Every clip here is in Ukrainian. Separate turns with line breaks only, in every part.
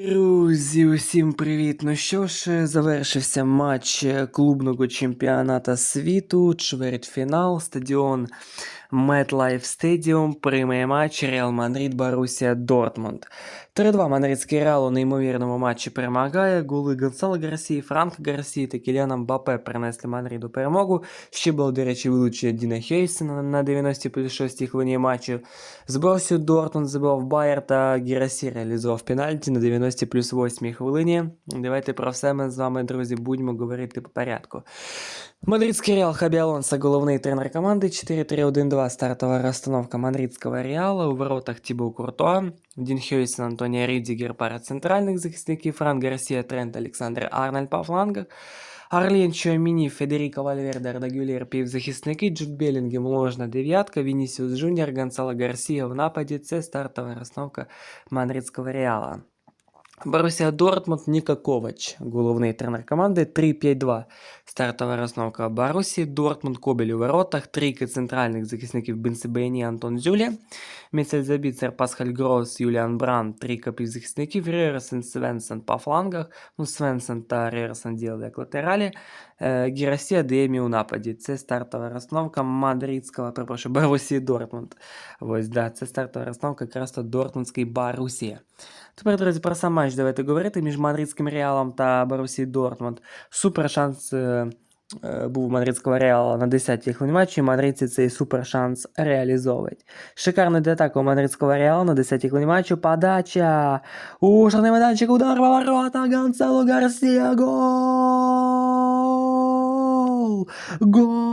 Ooh. Друзі, усім привіт! Ну що ж, завершився матч е, клубного чемпіоната світу, чвертьфінал, стадіон MetLife Stadium, приймає матч Реал Мадрид Борусія Дортмунд. 3-2 мадридський Реал у неймовірному матчі перемагає. Голи Гонсало Гарсії, Франк Гарсії та Кіліана Мбапе принесли Мадриду перемогу. Ще було, до речі, вилучення Діна Хейсена на 90 плюс 6 хвилині матчу. З Борусію Дортмунд забив Байер та Гірасі реалізував пенальті на 90 плюс 8 хвилині. Давайте про все ми з вами, друзі, будемо говорити по порядку. Мадридский Реал Хабі Алонсо, головний тренер команди, 4-3-1-2, стартова розстановка мадридського Реала, у воротах Тібо Куртуа, Дін Хьюйсен, Антонія Рідігер, пара центральних захисників, Фран Гарсія, Трент, Олександр Арнольд по флангах, Арлен Чуаміні, Федеріко Вальверде, Арда півзахисники, Джуд Белінгем, ложна дев'ятка, Вінісіус Жуніор, Гонсало Гарсія в нападі, це стартова розстановка мадридського Реала. Борусія Дортмунд, Ніка Ковач, головний тренер команди, 3-5-2. Стартова розновка Борусі, Дортмунд, Кобель у воротах, трійки центральних захисників Бенсебені, Антон Зюля, Міцель Забіцер, Пасхаль Грос, Юліан Бран, трійка півзахисників, Рерсен Свенсен по флангах, ну Свенсен та Рерсен діяли як латералі, е, Гірасія Деємі у нападі. Це стартова розновка мадридського, перепрошую, Борусі Дортмунд. Ось, да, це стартова розновка якраз то Дортмундський Борусія. Тепер, друзі, про сам матч давайте говорити між мадридським Реалом та Борусі Дортмунд. Супер шанс е, е, був мадридського Реала на 10-й хвилині матчу, і мадридці цей супер шанс реалізовують. Шикарна атака у мадридського Реала на 10-й хвилині матчу. Подача! У штрафний майданчик, удар по ворота, Гонсало Гарсія, гол! Гол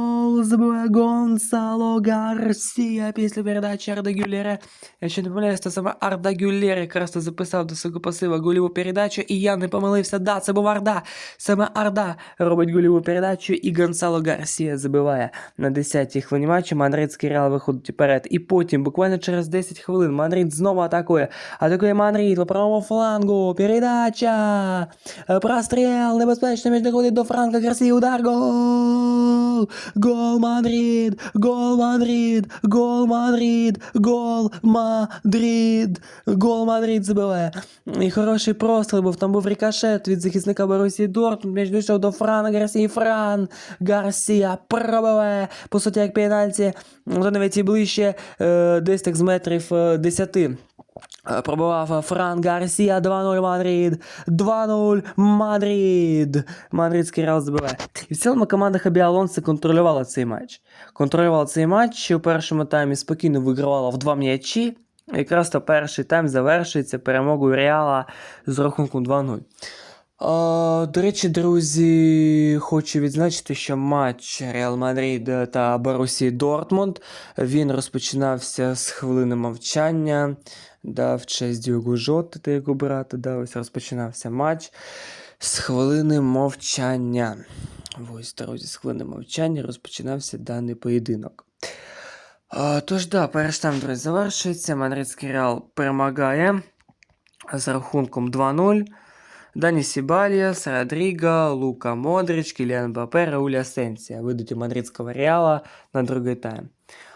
забиває Гонсало Гарсія після передачі Арда Гюлєра. Якщо не помиляюсь, то саме Арда Гюлєр якраз записав до свого пасива гольову передачу, і я не помилився. Да, це був Арда. Саме Арда робить гольову передачу, і Гонсало Гарсія забиває на 10-й хвилині матчу. Мадридський Реал виходить вперед. І потім, буквально через 10 хвилин, Мадрид знову атакує. Атакує Мадрид по правому флангу. Передача. Простріл. Небезпечно між до Франка Гарсії. Удар. Гол. Гол Мадрид. Гол Мадрид. Гол Мадрид. Гол Мадрид. Гол Мадрид забиває. І хороший простріл був. Там був рикошет від захисника Борусії Дортмунд. М'яч дійшов до Франа Гарсії. Фран Гарсія пробиває. По суті, як пенальті. Вже навіть і ближче. е, Десь так з метрів е, 10. Е, Пробував Фран Гарсія 2-0 Мадрид. 2-0 Мадрид. Мадридський Реал забиває. І в цілому команда Хабі Алонсо контролювала цей матч. Контролювала цей матч. У першому таймі спокійно вигравала в два м'ячі. Якраз то перший тайм завершується перемогою Реала з рахунком 2-0. А, до речі, друзі, хочу відзначити, що матч Реал Мадрид та Борусі Дортмунд він розпочинався з хвилини мовчання. Да, в честь Діогу Жоти та його брата. Да, ось розпочинався матч з хвилини мовчання. Ось, друзі, з хвилини мовчання розпочинався даний поєдинок. А, тож, да, перший тайм, друзі, завершується. Мадридський Реал перемагає з рахунком 2-0. Дані Сібаліас, Родриго, Лука Модрич, Кіліан Бапе, Рауль Асенсія вийдуть у мадридського Реала на другий тайм.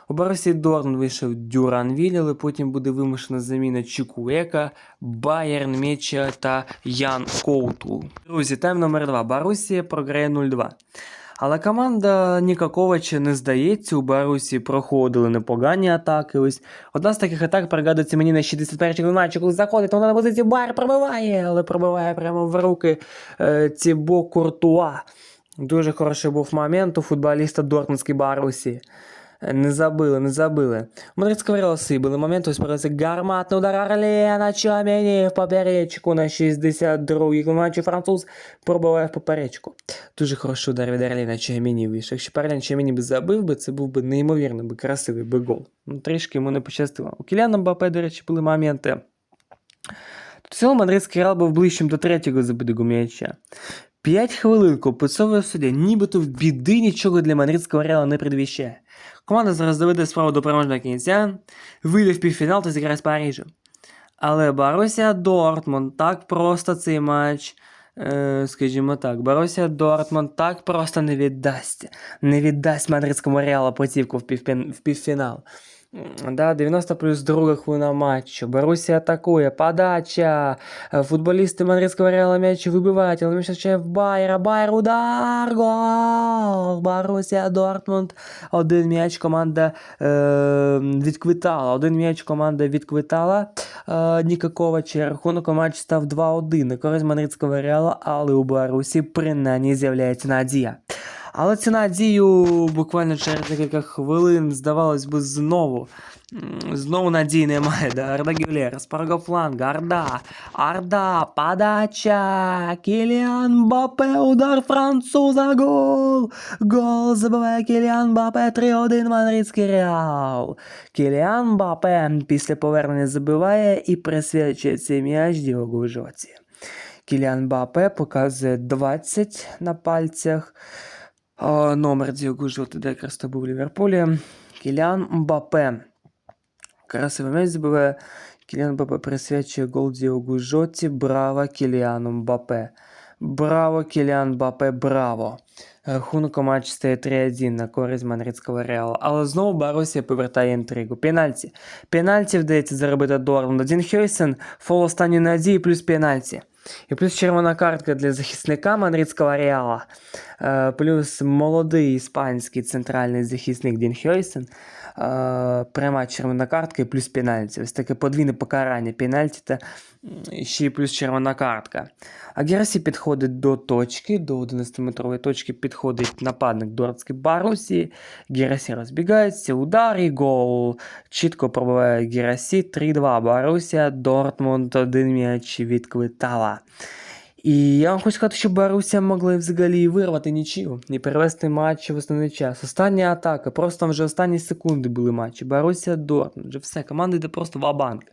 У Борусі Дорн вийшов Дюран Віль, але потім буде вимушена заміна Чікуека, Байерн Меча та Ян Коуту. Друзі, тайм номер 2. Борусія програє 0-2. Але команда Нікаковича не здається, у Барусі проходили непогані атаки. Ось одна з таких атак пригадується мені на 61-й матчі, коли заходить, вона на позиції бар пробиває, але пробиває прямо в руки е, Цібо Куртуа. Дуже хороший був момент у футболіста Дортмундській Барусі. Е, Не забили, не забили. Мадридського Реала сибили момент, ось появився гарматний удар Орлена Чамені в поперечку на 62-й матчі француз пробиває в поперечку. Дуже хороший удар від Орлена Чамені вийшов. Якщо Орлен Чамені би забив би, це був би неймовірно би красивий би гол. Ну, трішки йому не пощастило. У Кіляна Мбапе, до речі, були моменти. В цілому мадридський Реал був ближчим до третього забитого м'яча. П'ять хвилин пописовує суддя, нібито в біди нічого для мадридського Реала не предвіщає. Команда зараз доведе справу до переможного кінця, вийде в півфінал та зіграє з Парижем. Але Борусія Дортмунд так просто цей матч, е, скажімо так, Борусія Дортмунд так просто не віддасть. Не віддасть мадридському Реалу путівку в півфінал. Да, 90 плюс друга хвилина матчу. Боруссия атакує. Подача. Е, Футболісти Мадридського Реала м'яч вибивають, але м'яч в Байера. Байер удар. Гол. Боруссия Дортмунд. Один м'яч команда е, відквитала. Один м'яч команда відквитала. Е, Ніка Ковача. Рахунок у матчі став 2-1 на користь Мадридського Реала, але у Борусі принаймні з'являється надія. Але цю надію буквально через декілька хвилин, здавалось би, знову. Знову надії немає. Да? Арда Гюлєр правого. Арда. Арда. Подача. Кіліан Мбаппе. Удар француза. Гол. Гол забиває Кіліан Мбаппе. 3-1 Мадридський Реал. Кіліан Мбаппе після повернення забиває і присвячує цей м'яч Діогу Жоці. Кіліан Мбаппе показує 20 на пальцях. Номер Діогу Жоти, де якраз був у Ліверпулі. Кілян Мбапе. Красивий м'яч забиває. Кіліан Мбапе присвячує гол Діогу Жоті. Браво Кіліану Мбапе. Браво, Кіліан Мбапе, браво. Рахунок матч матчі стає 3-1 на користь Мадридського Реала. Але знову Борусія повертає інтригу. Пенальті. Пенальті вдається заробити Дортмунд. Дін Хейсен, фол останньої надії плюс пенальті. І плюс червона картка для захисника Мадридського Реала. Е, плюс молодий іспанський центральний захисник Дін Хейсен. Е, пряма червона картка і плюс пенальті. Ось таке подвійне покарання. Пенальті та ще й плюс червона картка. А Герасі підходить до точки, до 11-метрової точки підходить нападник Дортський Барусі. Герасі розбігається, удар і гол. Чітко пробиває Герасі 3-2. Барусія, Дортмунд один м'яч відквитала. І я вам хочу сказати, що Баруся могли взагалі вирвати нічию і перевести матч в основний час. Остання атака, просто там вже останні секунди були матчі. Баруся Дортмунд, вже все, команда йде просто в-банк.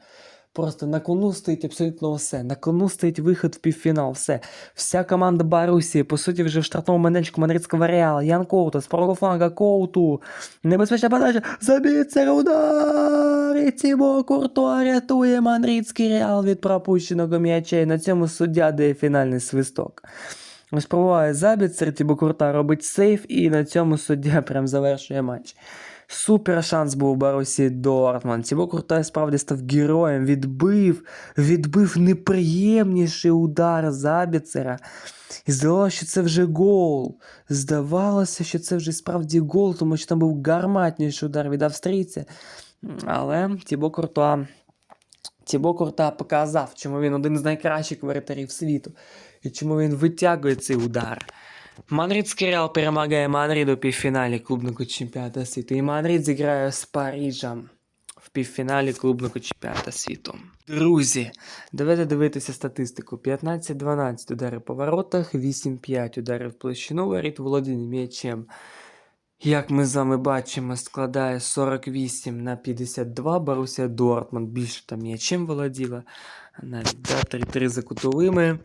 Просто на кону стоїть абсолютно все. На кону стоїть вихід в півфінал, все. Вся команда Барусі, по суті, вже в штрафному майданчику Мадридського Реала, Ян Коуту, з правого фланга Коуту. Небезпечна подача, забіться удар! І Тібо Куртуа рятує Мадридський Реал від пропущеного м'яча. І на цьому суддя дає фінальний свисток. Ось пробуває забіцер, Тібо Курта робить сейф, і на цьому суддя прям завершує матч. Супер шанс був у Барусі Дортмунд. Тібо Куртай справді став героєм, відбив, відбив неприємніший удар Забіцера. І здавалося, що це вже гол. Здавалося, що це вже справді гол, тому що там був гарматніший удар від австрійця. Але Тібо Куртуа, Тібо Курта показав, чому він один з найкращих воротарів світу і чому він витягує цей удар. Мадридський Реал перемагає Мадрид у півфіналі клубного чемпіонату світу. І Мадрид зіграє з Парижем в півфіналі клубного чемпіонату світу. Друзі, давайте дивитися статистику. 15-12 удари по воротах, 8-5 ударів площину, воріт володіння м'ячем. Як ми з вами бачимо, складає 48 на 52. Боруся Дортмунд більше там м'ячем володіла. Навіть да, 3-3 за кутовими.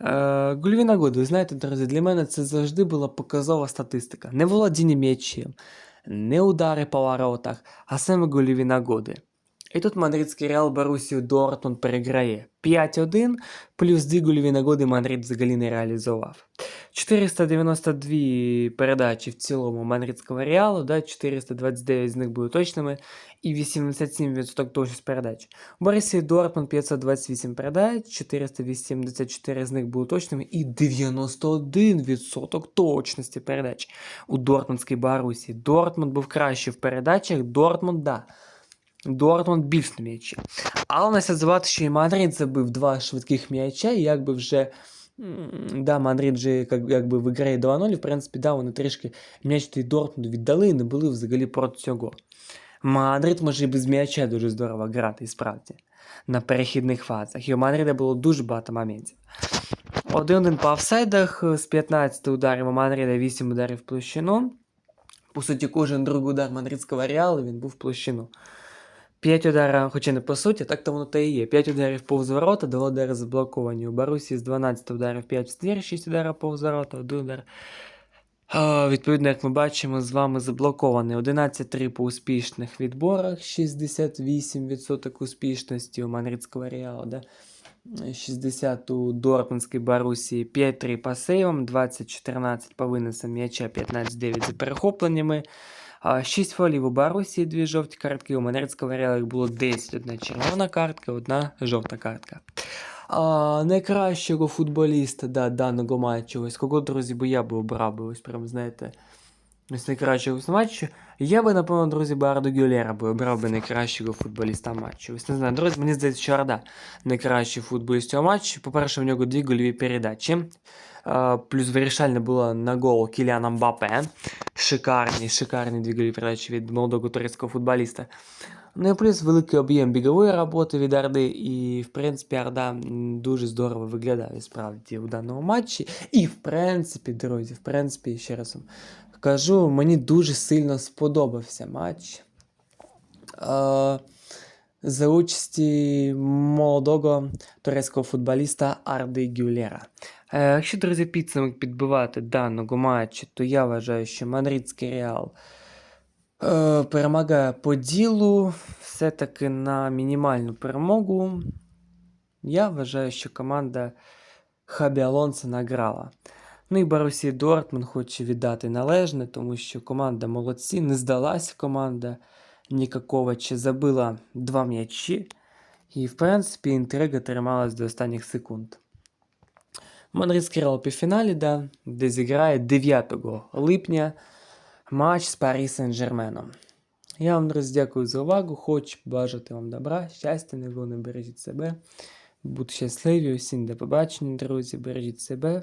Е, гольові нагоди, ви знаєте, друзі, для мене це завжди була показова статистика. Не володіння м'ячем, не удари по воротах, а саме гольові нагоди. І тут мадридський Реал Борусію Дортмунд переграє 5-1, плюс 2 гольові нагоди Мадрид взагалі не реалізував. 492 передачі в цілому Мадридського Реалу, да, 429 з них були точними, і 87% точність передач. Борисі Дортмунд 528 передач, 484 з них були точними, і 91% точності передач у Дортмундській Барусі. Дортмунд був краще в передачах, Дортмунд, да. Дортмунд більш на м'ячі. Але не забувати, що і Мадрид забив два швидких м'яча, і якби вже. Да, Мадрид вже як, якби виграє 2-0, в принципі, да, вони трішки м'яч той Дортмунду віддали і не були взагалі проти цього. Мадрид може без м'яча дуже здорово грати, і справді, на перехідних фазах. І у Мадрида було дуже багато моментів. 1-1 по офсайдах, з 15 ударів у Мадрида 8 ударів в площину. По суті, кожен другий удар мадридського Реалу він був в площину. 5 ударів, хоча не по суті, так то воно та і є. 5 ударів повз ворота, 2 удари заблоковані. У Барусі з 12 ударів 5 в ствір, 6 ударів повз ворота, 1 удар. А, відповідно, як ми бачимо, з вами заблокований 11-3 по успішних відборах, 68% успішності у Мадридського Реалу, да? 60 у Дортмундській Барусі, 5-3 по сейвам, 20-14 по винесам м'яча, 15-9 за перехопленнями. А, 6 фолів у Барусі, 2 жовті картки, у Манерського Реалі було 10, одна червона картка, одна жовта картка. А, найкращого футболіста да, даного матчу. Ось кого, друзі, бо я би обрав ось прям, знаєте, ось найкращого з матчу. Я би, напевно, друзі, би Ардо Гюлера би обрав би найкращого футболіста матчу. Ось не знаю, друзі, мені здається, що Арда найкращий футболіст цього матчу. По-перше, в нього дві гольові передачі. А, плюс вирішальна була на гол Кіліана Мбапе. Шикарні, шикарні дві гольові передачі від молодого турецького футболіста. Ну і плюс великий об'єм бігової роботи від Арди, і в принципі Арда м, дуже здорово виглядає справді у даному матчі. І в принципі, друзі, в принципі, ще раз вам кажу, мені дуже сильно сподобався матч. Е, за участі молодого турецького футболіста Арди Гюлера. Е, якщо, друзі, підсумок підбивати даного матчу, то я вважаю, що Мадридський Реал е, перемагає по ділу, все-таки на мінімальну перемогу. Я вважаю, що команда Хабі Алонсо награла. Ну і Борусі Дортмунд хоче віддати належне, тому що команда молодці, не здалася команда Нікаковича, забила два м'ячі. І, в принципі, інтрига трималась до останніх секунд. Мадридський Реал півфіналі, да, де зіграє 9 липня матч з Парі Сен-Жерменом. Я вам, друзі, дякую за увагу. Хочу бажати вам добра, щастя, не не бережіть себе. Будьте щасливі, усім до побачення, друзі, бережіть себе.